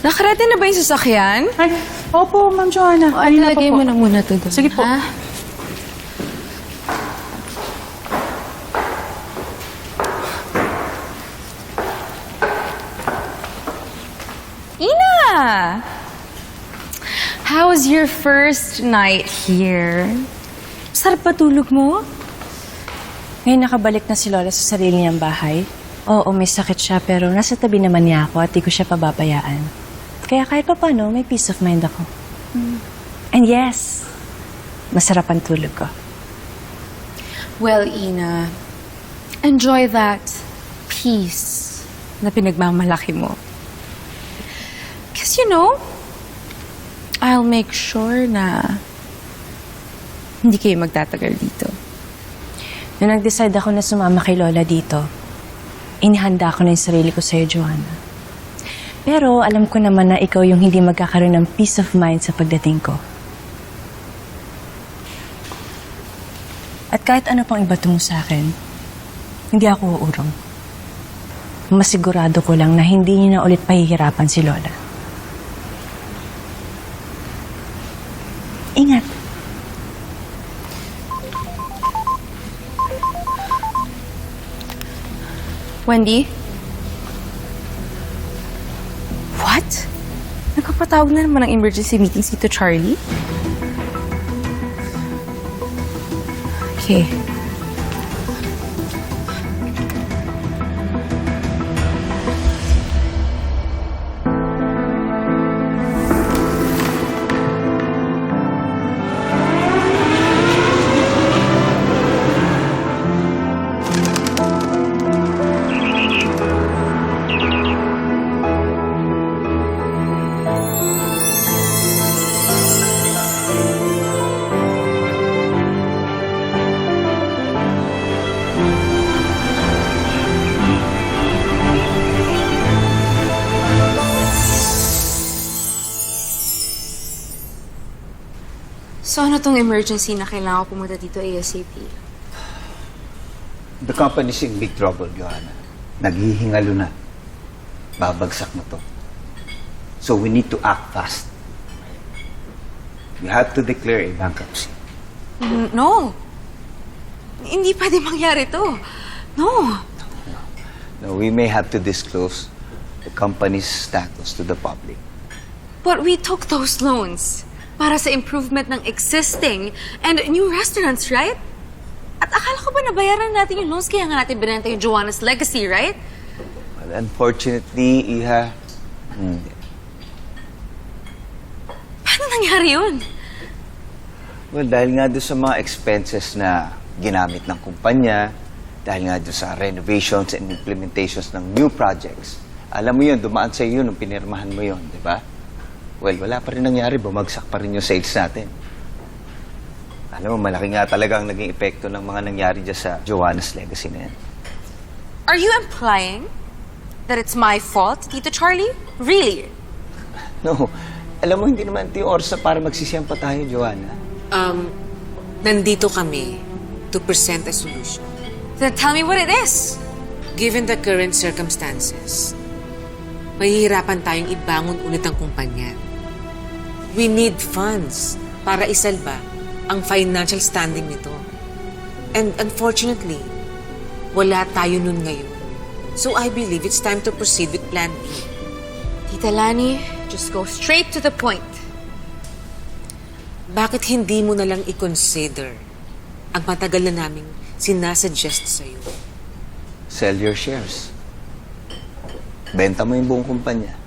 Nakarete na ba yung sasakyan? Ay, opo, Ma'am Joanna. At Kanina pa lagay po. mo na muna to doon. Sige po. ha? Ina! How's your first night here? Sarap ba tulog mo? Ngayon nakabalik na si Lola sa sarili niyang bahay. Oo, may sakit siya pero nasa tabi naman niya ako at di ko siya pababayaan. Kaya kahit pa paano, may peace of mind ako. And yes, masarap ang tulog ko. Well, Ina, enjoy that peace na pinagmamalaki mo. Because, you know, I'll make sure na hindi kayo magtatagal dito. Nung nag-decide ako na sumama kay Lola dito, inihanda ko na yung sarili ko sa'yo, Joanna. Pero alam ko naman na ikaw yung hindi magkakaroon ng peace of mind sa pagdating ko. At kahit ano pang ibato mo sa akin, hindi ako uurong. Masigurado ko lang na hindi niyo na ulit pahihirapan si Lola. Ingat. Wendy? What? Nagpapatawag na naman ng emergency meeting si Tito Charlie? Okay. So ano tong emergency na kailangan ko pumunta dito ASAP? The company's in big trouble, Johanna. Naghihingalo na. Babagsak na to. So we need to act fast. We have to declare a bankruptcy. N- No. Hindi pwede mangyari to. No. Now, we may have to disclose the company's status to the public. But we took those loans para sa improvement ng existing and new restaurants, right? At akala ko ba nabayaran natin yung loans kaya nga natin binenta yung Joanna's Legacy, right? Well, unfortunately, Iha, hindi. Paano nangyari yun? Well, dahil nga doon sa mga expenses na ginamit ng kumpanya, dahil nga doon sa renovations and implementations ng new projects, alam mo yun, dumaan sa iyo nung pinirmahan mo yun, di ba? Well, wala pa rin nangyari, bumagsak pa rin yung sales natin. Alam mo, malaki nga talaga ang naging epekto ng mga nangyari dyan sa Joanna's Legacy na yan. Are you implying that it's my fault, Tito Charlie? Really? No, alam mo, hindi naman oras na para magsisiyang pa tayo, Joanna. Um, nandito kami to present a solution. Then tell me what it is. Given the current circumstances, mahihirapan tayong ibangon ulit ang kumpanya. We need funds para isalba ang financial standing nito. And unfortunately, wala tayo nun ngayon. So I believe it's time to proceed with Plan B. Tita Lani, just go straight to the point. Bakit hindi mo na lang i-consider ang matagal na naming sinasuggest sa'yo? Sell your shares. Benta mo yung buong kumpanya.